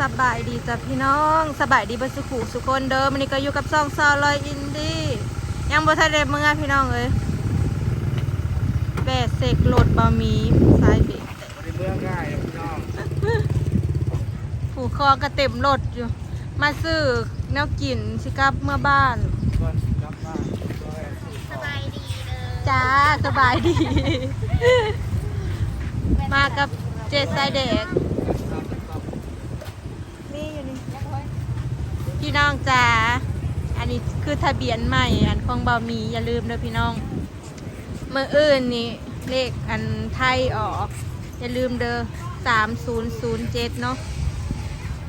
สบายดีจ้ะพี่น้องสบายดีเบดสุขุสุคนเดิมวันนี้ก็อยู่กับซองซอลอยอินดี้ยังบ่ทันได้เมื่อพี่น้องเอ้ยแบะเสกโหลดบะหมี่สายเบรกบริเมื่อง่ายพี่น้องผูกคอก็เต็มรถอยู่ มาซื้อแนวกินสิกลับเมื่อบ้านก่อนกลับบ้านก็ให้ซื้อของสบายดีเลยจ้าสบายดี มากับเจสายเด็กนี่อยู่นี่ พี่น้องจ้าอันนี้คือทะเบียนใหม่อันของบะมีอย่าลืมเด้อพี่น้องเมื่ออื่นนี่เลขอันไทยออก อย่าลืมเด้อสามศูนย์ศูนย์เจ็ดเนาะ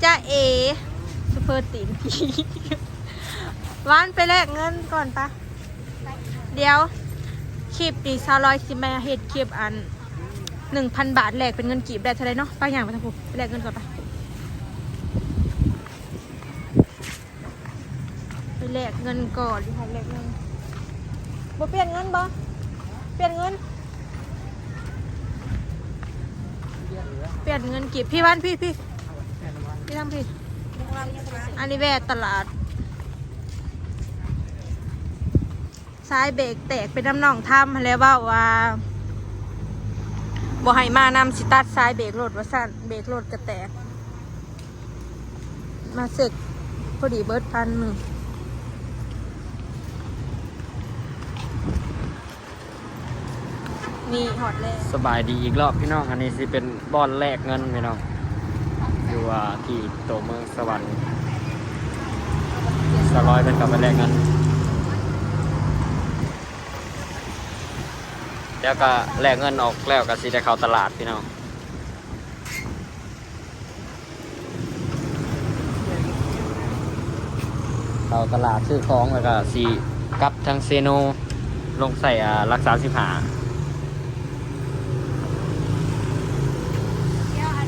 จ้าเอซูเปอร์ตีนพีวานไปแลกเงินก่อนปะเดี๋ยวคลิปนี้ซาลอยสิมาเฮ็ดคลิปอันหนึ่งพันบาทแลกเป็นเงินกีบได้เท่าไรเนาะป้าอย่างไปทางผมไปแลกเงินก่อนไปไแลกเงินก่อนดิค่ะแลกเงินบ่เปลี่ยนเงินบ่เปลี่ยนเงิน เปลี่ยนเงินกีบพี่วันพี่พี่พี่ทำพี่อันนี้แวะตลาดซ้ายเบรกแตกเป็นน้ำหนองถ้ำแล้วว่าว่าบ่ให้มานำสิตัดซ้ายเบรกรถว่าสั่นเบรกรถก็แตก มาเสกพอดีเบิร์ดพันหนึ่ง นี่หอดแล้วสบายดีอีกรอบพี่น้องอันนี้สิเป็นบอนแลกเงินพี่น้องอยู่ว่าที่ตัวเมืองสวรรค์สลอยเป็นกับไปแลกเงินแล้วก็แลกเงินออกแล้วก็สิได้เข้าตลาดพี่น้องเข้าตลาดซื้อของแล้วก็สีกลับทางเซโนลงใส่รักษาสิบหา เดี๋ยวอัน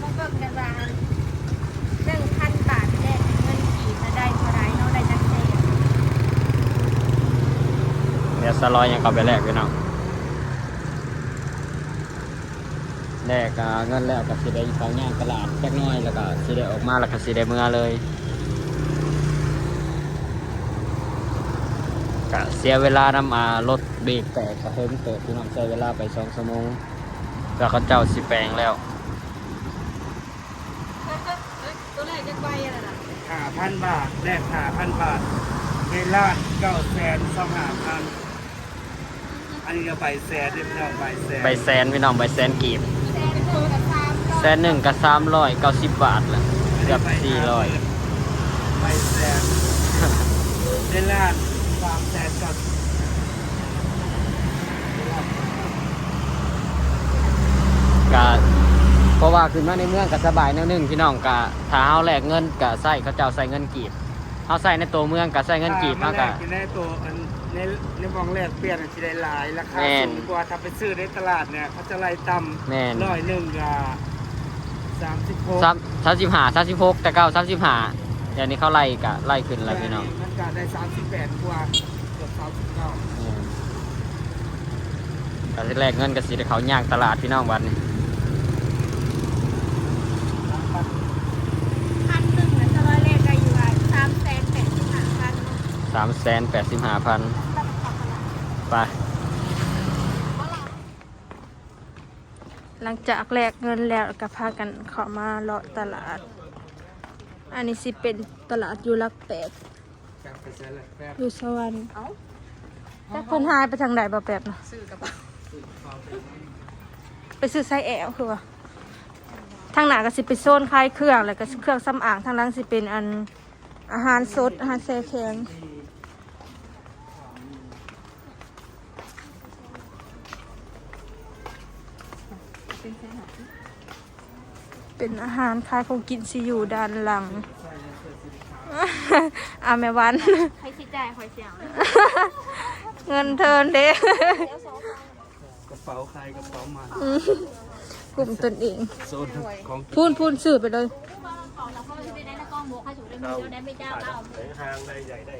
มาเบิ่งกันว่าหนึ่งพันบาทแลกเงินกีบจะได้เท่าไรเนาะได้จักเศษ เดี๋ยว สลอยยังเข้าไปแลกพี่น้องแลกเงินแล้วก็สิได้เขาย่างตลาดจักน้อยแล้วก็สิได้ออกมาแล้วก็สิได้เมื่อเลยก็เสียเวลานำมารถเบรกแตกกระเฮิมเกิดพี่น้องใช้เวลาไปสองชั่วโมงแล้วเขาเจ้าสิแปลงแล้วตัวแรกจะไปอะไรล่ะห้าพันบาทแลกห้าพันบาทเวลาเก้าแสนสองห้าพัน อันนี้ก็ใบแสนเรียบร้อยใบแสนใบแสนพี่น้องใบแสนกีบแซนโทรกับซามแสนหนึ่งกับสามร้อยเก้าสิบบาทแหละเกือบสี่ร้อยใบแสนเวลาสามแสนกับก็เพราะว่าขึ้นมาในเมืองก็สบายแนวหนึงพี่น้องก็ถ้าเฮาแลกเงินก็ใส่เขาเจ้าใส่เงินกีบ เฮาใส่ในตัวเมืองก็ใส่เงินกีบมาเฮาแลก็กอยู่ในตัวอันในในมองแลกเปลี่ยนที่ได้หลายราคาแม่นสูงกว่าถ้าไปซื้อในตลาดเนี่ยเขาจะไล่ต่แม่นำร้อยหนึ่งกับสามสิบหกสามสามสิบห้าสามสิบหกแต่เก้าสามสิบห้าเดี๋ยวนี้เขาไล่ก็ไล่ขึ้นแล้วพี่น้องมันก็ได้สามสิบแปดกว่าเกือบสามสิบเก้าอืมก็สิแลกเงินก็สิได้เขาย่างตลาดพี่น้องวันนี้ พันหนึ่งนะจะร้อยแรกก็อยู่ว่าสามแสนแปดสิบห้าพัน สามแสนแปดสิบห้าพันไป หลังจากแลกเงินแล้วก็พากันเข้ามาเลาะตลาด อันนี้สิเป็นตลาดอยู่ลักแปดอยู่สวรรค์แต่คนหายไปทางไหนบ่แปบนะไปซื้อไซส์แอลคือว่าทางหน้าก็สิเป็นโซนคลายเครื่องแล้วก็เครื่องสำอางทางหล่างสิเป็นอันอาหารสดอาหารแช่แข็ง เป็นอาหารคลายของกินสิอยู่ด้านหลังอาแม่วัน ใครสิจ่ายคอยเสียงเงินเทินเด้กระเป๋าใครกระเป๋ามันกลุ่มตนเอง โซนของพูนพูนสื่อไปเลยของเราเขาจะไปได้ในกล้องโมกให้ถูกได้มีเจ้าได้ไม่เจ้าก็เอาทางใดใหญ่ได้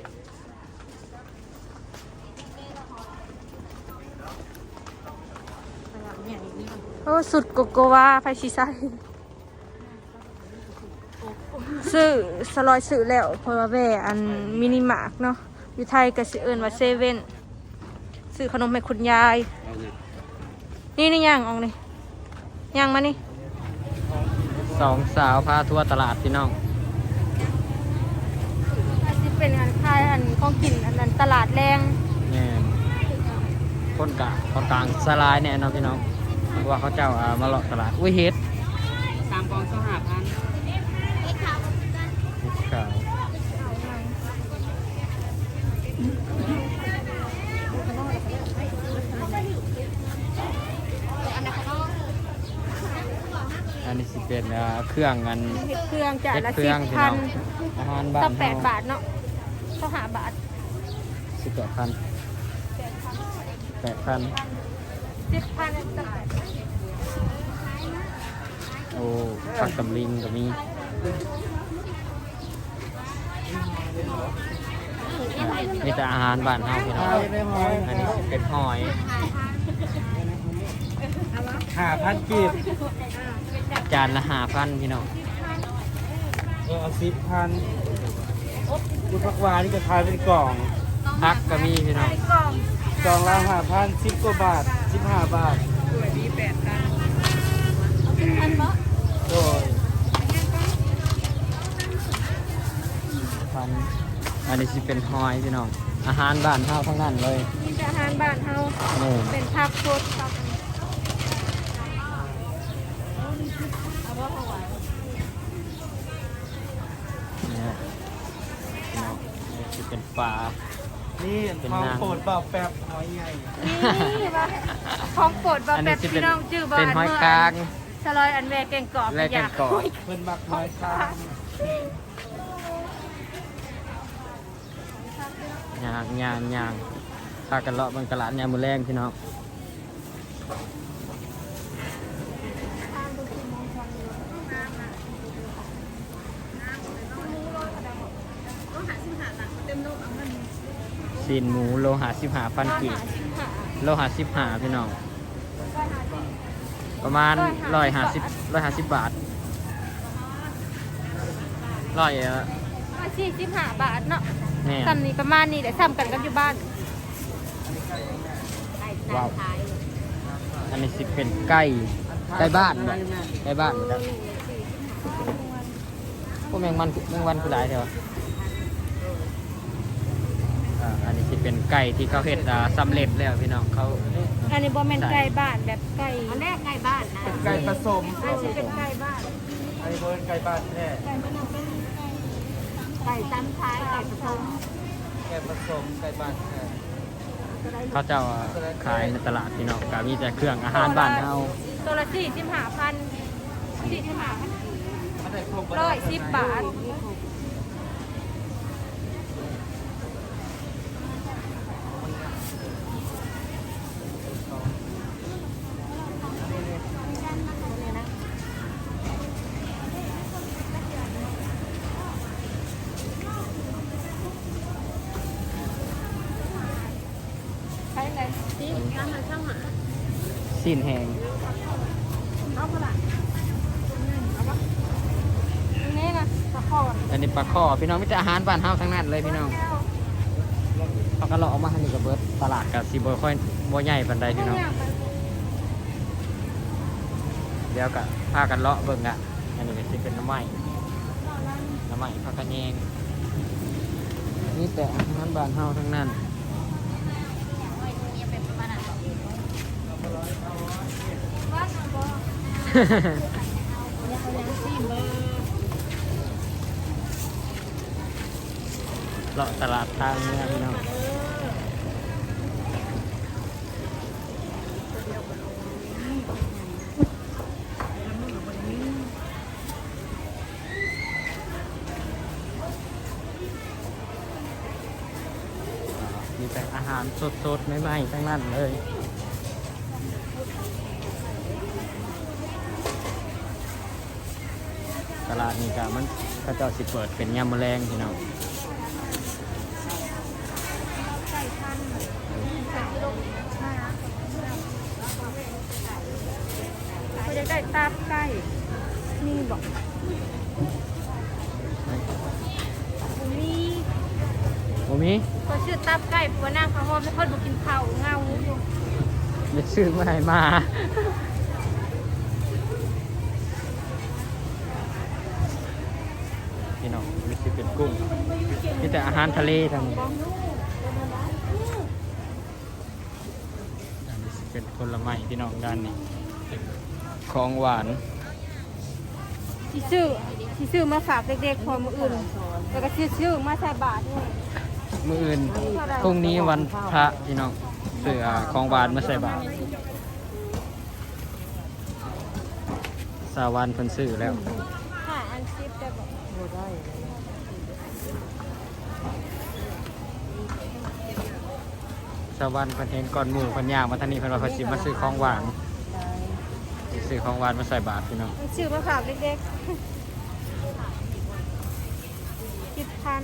โอ้สุดโกโกวาไฟชิไซ ซื้อสลอยซื้อแล้วเพราะว่าแว่อันมินิมาร์กเนาะอยู่ไทยก็สิเอิ้นว่าเซเว่นซื้อขนมให้คุณยายเอาเนี่ยนี่นี่ย่างออกนี่ย่างมานี่สองสาวพาทัวร์ตลาดพี่น้องอาจจะเป็นอันคายอันของกินอันนั้นตลาดแรงแม่นคนกะคนกลางสลายแน่เนอนพี่น้องเพราะว่าเขาเจ้าอ่ามาเลาะตลาดอุ้ยเฮ็ด สามกองสหพันธ์ เฮ็ดขาว อันนี้สิเป็นอ่าเครื่องกันเฮ็ดเครื่องจานเฮ็ดละเคสิรื่บองพี่พัน้นองอาหารบ้านก็แปดบาทเนาะก็หาบาทสิบแปดพันแปดพันสิบพันก็แปดโอ้ผักตำลิงก็มีมีแต่อาหารบ้านเฮาพี่น้องอันนี้สิเป็นหอยห้าพันกีบ จานละห้าพันพี่น้องเออเอาสิบพันกุพักวานี่จะขายเป็นกล่องพักก็มีพี่น้องกล่องกล่องละห้าพันสิบกว่าบาทสิบห้าบาทอันเนาะโดยพันอันนี้สิเป็นหอยพี่น้องอาหารบ้านเฮาทั้งนั้นเลยมีแต่อาหารบ้านเฮานี่เป็นผักสดครับ นี่ฮะพี่น้องนี่สิเป็นปลา นี่เป็นของนาง โปรดเปล่าแป๊บหอยใหญ่นี่ว่าของโปรดบ่อันแบนี้บสิเป็พี่นน้องจื้อบ่เป็นหอยกลาง สลอยอันแวแกงกรอบและแกงกรอบ เพิ่นมักหอยค้างย่างย่างย่างพากันเลาะเบนตลาดยามมือแรงพี่น้อง ซีนหมูโลหะสิบหาพันกีบโลหะสิบหาพี่น้อง ประมาณร้อยห้าสิบร้อยห้าสิบบาทร้อยเอ่อสี่สิบห้าบาทเนาะแน่ซ้ำนี่ประมาณนี้แหละซ้ำกันกับอยู่บ้านว้าวอันนี้สิเป็นไก่ไก่บ้านบ่ไก่บ้านครับพวกแมงมันแมงวันคือหลายเถอะ อ่าอันนี้สิเป็นไก่ที่เขาเฮ็ดอ่าสำเร็จแล้วพี่น้องเขาอันนี้บ่แม่นไก่บ้านแบบไก่อันแรกใกล้บ้านนะเป็นไก่ผสมอันนี้เป็นไก่บ้านอันนี้เป็นไก่บ้านแท้ไก่ซ้ำท้ายไก่ผสมไก่ผสมไก่บ้านแท้เขาเจ้าอ่าขายในตลาดพี่น้องก็มีแต่เครื่องอาหารบ้านเฮาตัวละสี่สิบห้าพันสี่สิบห้าพันมันได้ครบร้อยสิบบาท ใช่เลย นี่ร้านมันช่างหมา สิ้นแหงนี่นะอันนี้ปลาข้อพี่น้องมีแต่อาหารบ้านเฮาทั้งนั้นเลยพี่น้องเขาก็เลาะออกมาให้นี่ก็เบิดตลาดกับสิบ่ค่อยบ่ใหญ่ปานใดพี่น้องเดี๋ยวก็พากันเลาะเบิ่งอะอันนี้ก็สิเป็นน้ำไม้น้ำไม้พักกันแยงนี่แต่อาหารบ้านเฮาทั้งนั้น เลาะตลาดทางเมืองพี่น้องมีแต่อาหารสดๆใหม่ๆทั้งนั้นเลย ตลาดนี่ก็มันก็จะสิเปิดเป็นยามแมลงที่น้อเขาจะได้ตาบไก่มีบอกมีโอมีเขาชื่อตาบไก่ผัวหน้าเขาหอมไม่ค่อยบอกินเผาเงาอยู่ไม่ซื้อเมื่อไหร่มา กุ้งมีแต่อาหารทะเลทางนี้อันนี้สิเป็นผลไม้พี่น้องด้านนี้ของหวานที่ซื้อที่ซื้อมาฝากเด็กๆพอมืออื่น แล้วก็ซื้อซื้อมาใส่บาตรด้วยมื้ออื่นพรุ่งนี้วันพระพี่น้องซื้ออ่าของหวานมาใส่บาตรสาวันเพิ่นซื้อแล้ว ห้าอันซิปได้บอก สวรรค์เพิ่นเห็นก่อนหมู่เพิ่นย่างมาทางนี้เพิ่นว่าเพิ่นสิมาซื้อของหวานสิซื้อของหวานมาใส่บาตรพี่น้องซื้อมาฝากเด็กๆคิดพัน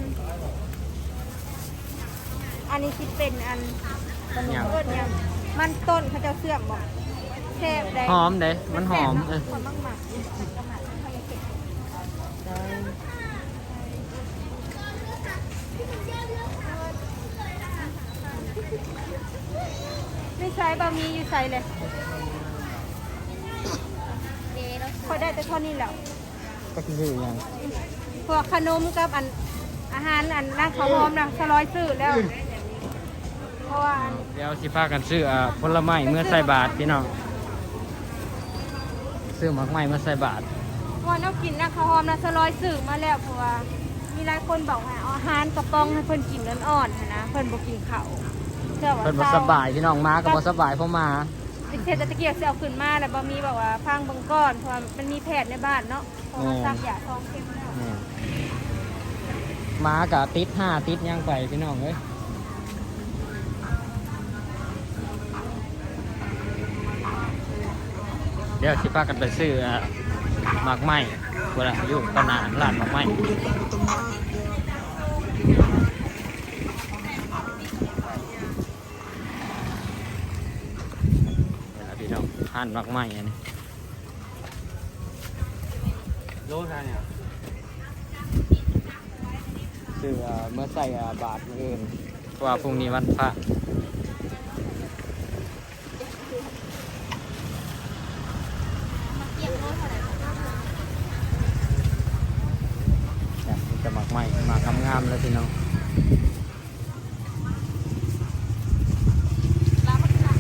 อันนี้คิดเป็นอันย่างเอิ้นหยังมันต้นเขาจะเสื่อมบอกแซ่บได้หอมเด้มันหอมเออ คนมากมากไม่ใช้ บะหมี่อยู่ใส่เลยเดแล้วพอได้แต่เท่านี้แหล้วก็คืออย่าง พวกขนมกับอันอาหารอันนั่งเขาวหอมนะสลอยซื้อแล้ว เพราะว่าอันเดี๋ยวสิพากันซื้ออ่าผลไม้เมื่อใส่บาตรพี่น้อง ซื้อหมากไม้มาใส่บาตรเพราะว่าน้องกินนั่งเขาวหอมนะสลอยซื้อมาแล้วเพราะว่ามีหลายคนบอกให้เอาอาหารกระป๋องให้เพิ่นกินนั้นอ่อนๆนะเพิ่นบ่กินข้าว เชื่อว่าเพิ่นบ่สบายพี่น้องมาก็บ่สบายเพราะมาเศรษฐกิจเสียเอาขึ้นมาแล้วบ่มีแบบว่าพังเบังก้อนเพราะว่ามันมีแพทย์ในบ้านเนาะเพราะว่าซักยาทองเข็มแล้วแม่นมากะติดห้าติดหยังไปพี่น้องเอ้ยเดี๋ยวสิพากันไปซื้ออ่าหมากไม้เวลาอยู่ตลาดร้านหมากไม้ ห่านหมากไม้อันนี้โลเท่าเนี่ยซื้ออ่าเมื่อใส่อ่าบาทมื้ออื่นเพราะว่าพรุ่งนี้วันพระมาเกี่ยวโลเท่าไหร่เนี่ยมันจะหมักไหม้หมักงามๆเลยพี่น้อง แล้วมันจะ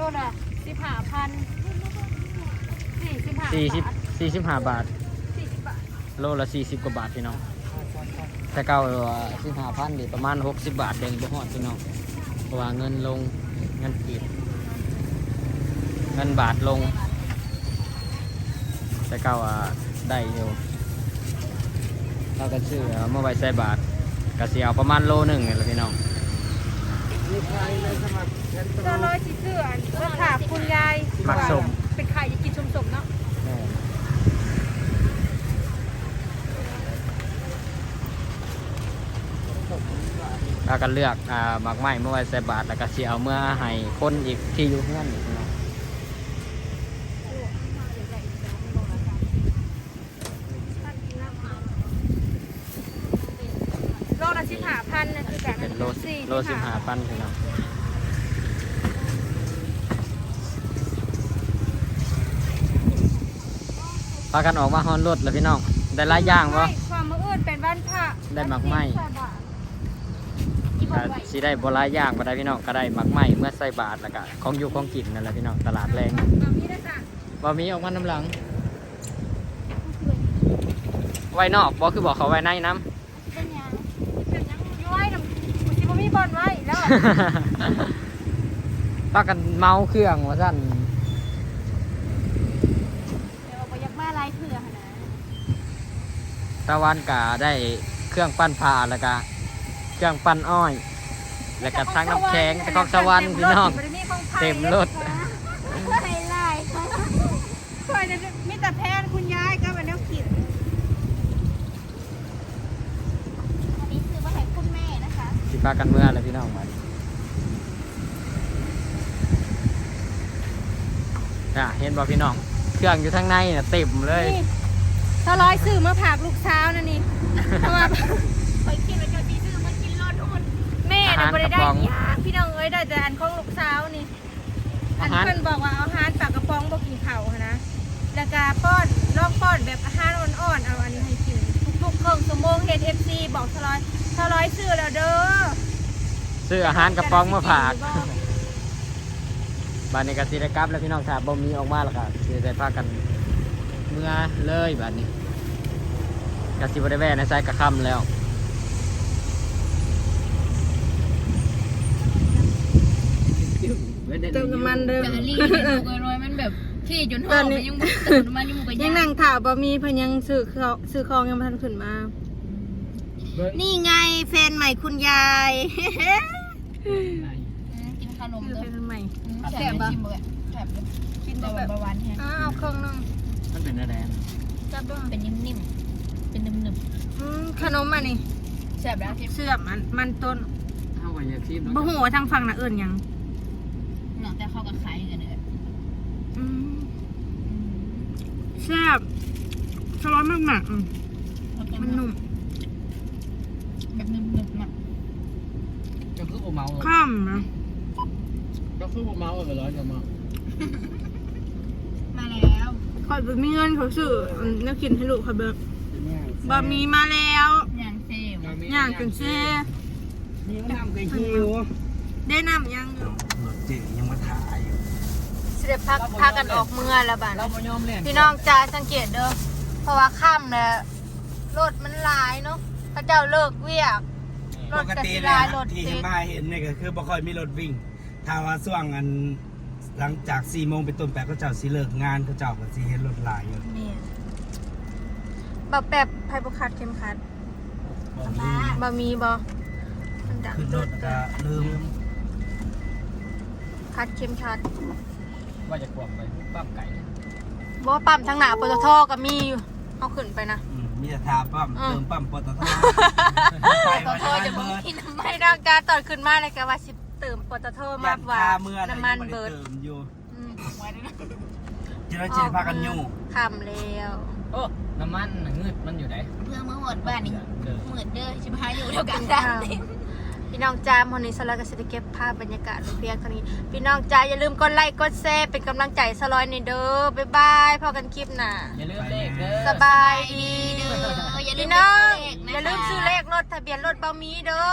โลละสิบห้าพันสี่สิบห้าสี่สิบสี่สิบห้าบาท สี่สิบบาทโลละสี่สิบกว่าบาทพี่น้องแต่เก่าสิบห้าพันดิประมาณหกสิบบาทเองบ่ฮอดพี่น้องเพราะว่าเงินลงเงินกีบเงินบาทลง แต่เก่าอะได้อยู่เราก็ซื้อเอามาไว้ใส่บาทก็สิเอาประมาณโลหนึ่งนี่แหละพี่น้อง มีใครเลยสมัครแทนเจ้าร้อยสีเสื้ออันก็ถามคุณยายหมักสมเป็นไข่จะกินสมสมๆเนาะแม่เราก็เลือกอ่าหมากไม้เมื่อไว้ใส่บาทแล้วก็สิเอาเมื่อให้คนอีกที่อยู่เพื่อนอีกพี่น้อง โลละสิบห้าพันนะคือกัน เป็นโล สี่ โลสิบห้าพันพี่น้อง พากันออกมาฮอนรถแล้วพี่น้องได้หลายอย่างวะความมืออื่นเป็นบ้านพระได้หมักไหม้ที่บอก็กไว้สิได้บหลายอย่างบ่ได้พี่น้องก็ได้หมักไหม้เมื่อใส่บาทแล้วก็ของอยู่ของกินนั่นแหละพี่น้องตลาดแรงแบบนี้นะจ๊ะบ่มีออกมาน้ำหลัง ไว้นอกบ่คือบอกเขาไว้ในน้ำเป็นยังเป็นยังย้อยน้ำมันสิบ่มีบอลไว้แล้วปากันเมาเครื่องว่าสั่น เดี๋ยวบอกอยากมาลายเผื่อหั่นนะ ตะวันกาได้เครื่องปั้นผ้าแล้วก็เครื่องปั้นอ้อย แล้วก็ทั้งน้ำแข็งแต่ของสวรรค์พี่น้อง เต็มรถไฮไลท์คอยจะมีแต่แพนคุณยายก็เป็นแนวคิดอันนี้คือมาให้คุณแม่นะคะสิพากันเมื่อแล้วพี่น้องมาดิอะเห็นบ่พี่น้อง เครื่องอยู่ทางในน่ะเต็มเลย นี่ สร้อยซื้อมาผากลูกสาวนั่นนี่เพราะว่าไปกินไปเจอปีซื้อมากินรอดอุ่นแม่น่ะอาหารบ่ได้กระได้ป๋อง ยากพี่น้องเอ้ยได้แต่อันของลูกสาวนี่ อัอานหารเพิ่นบอกว่าเอาอาหารปากกระป๋องบ่กินข้าวหั้นนะแล้วก็ป้อนลองป้อนแบบอาหารอ่อนๆเอาอันนี้ให้กินทุกๆครึ่งชั่วโมงเฮ็ด FC บอกสลอยสลอยซื้อแล้วเด้อ ซื้ออาหารกระป๋องมาฝาก บานนี้ก็สิได้กลับแล้วพี่น้องถ้าบ่มีออกมาแล้วก็สิได้พากัน เมื่อเลยบานนี้ก็สิบ่ได้แวะในไซกระค่ำแล้วเติมน้ำมันเด้อแต่ลี่เนี่ยดูกันร้อยมันแบบขี้จนหอมไปยังบุกตื่นมายังบุกกันยังนั่งถามบ่มีเพิ่นยังซื้อของซื้อของยังบ่ทันขึ้นมา นี่ไงแฟนใหม่คุณยาย กินขนมคือเด้อแฟนใหม่แซ่บปะแซ่บเลยกินแต่แต่แบแบบบหวานแฮะอ้าวเอาเครื่องนึงมัน เป็นอะไรจับด้วยเป็นนิ่มๆ เป็นนุ่มอืมขนมอันนี้ๆแซ่บแล้วที่เสื่อมมันมันต้นเท่ากับยาคีบบ่ฮู้ว่าทางฝั่งน่ะเอิ้นหยังเนาะแต่เข้ากับไข่กันเลยอืมแซ่บสร้อนมากๆอืมมันนุ่มแบบนุ่มๆมากก็คือบ่เมาข้ามนะก็คือบ่เมาไปร้อยจะเมามาแล้วข่ อยบ่มีเงินเขาซื้ออืมแน้ำกินให้ลูกข่อยเบิกบะหมี่มาแล้วอย่างเซ่บย่างจนเซ่นี่มันทำกันคิวได้น้ำยังอยู่รถเจ๋งยังมาถ่ายอยู่สิได้พักพากันออกเมื่อแล้วบัดเราบ่ยอมเล่นพี่น้องจ้าสังเกตเด้อ เพราะว่าค่ำแล้วรถมันหลายเนาะพระเจ้าเลิกเวียก รปถกกระติสิเลลายยรถที่ติดมาเห็นเนี่ยก็คือบ่ค่อยมีรถวิ่งถ้าว่าช่วงอัน หลังจาก4โมงเป็นต้นไปก็เจ้าสิเลิกงานเขาเจ้าก็สิเห็นรถหลายอยู่เนี่ยแบบแบบไพบุคัดเข็มขัดบ่มีบะมีบอมันดังขึ้นรถก็ลืมคัดเข็มขัดว่าจะกวงไปปั๊มไก่บอกว่าปั๊มทางหนาปตทก็มีอยู่เอาขึ้นไปนะ อืมมีแต่ทาปั๊มอืม เติมปั๊มปตทขอโทษจะบอกกินน้ำมันไม่ดังการตอนขึ้นมาเลยก็ว่าสิเติม ปตทมากกว่ายันคเมื่อน้ำมันเบิเบิร์ดดเติมอยู่อืมไว้ด้วยนะจะได้จิพากันอยู่คำแล้วโอ้น้ำมันน่ะงืดมันอยู่ไหนเพื่อเมื่อหมดบ้านนี่เด้อเหมือนเด้อชิบหายอยู่เดียวกันได้พี่น้องจ้าวันนี้สลอยก็จะได้เก็บภาพบรรยากาศไว้เพียงเท่านี้ พี่น้องจ้าอย่าลืมกดไลค์กดแชร์เป็นกำลังใจสลอยในเด้อบ๊ายบายพอกันคลิปหน้าอย่าลืมเลขเด้อสบายดีเด้ออย่าลืพี่มน้องเลขนะคะอย่าลืมซื้อเลขรถทะเบียนรถเบามีเด้อ